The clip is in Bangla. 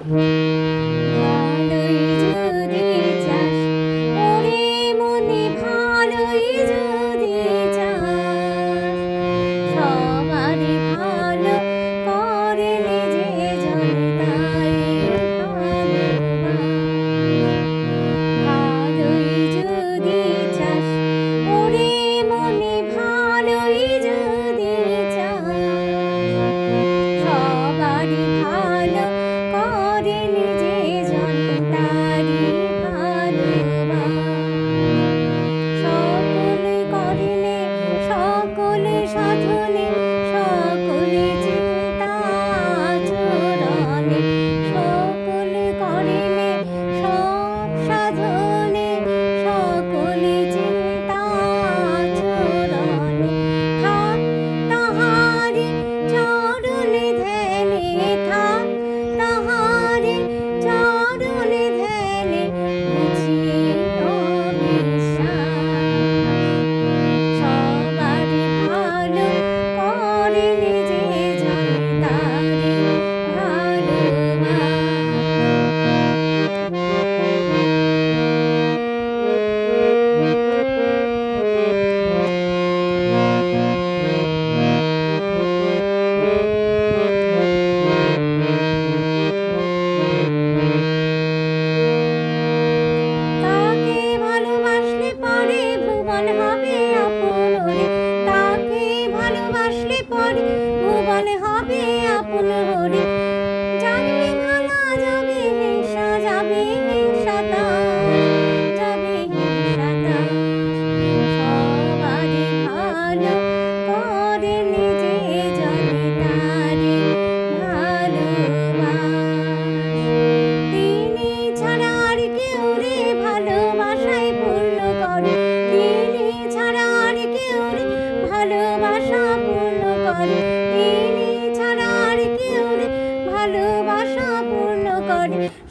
ভালোই যদি চাস ওরে মনে ভালোই যদি Body. and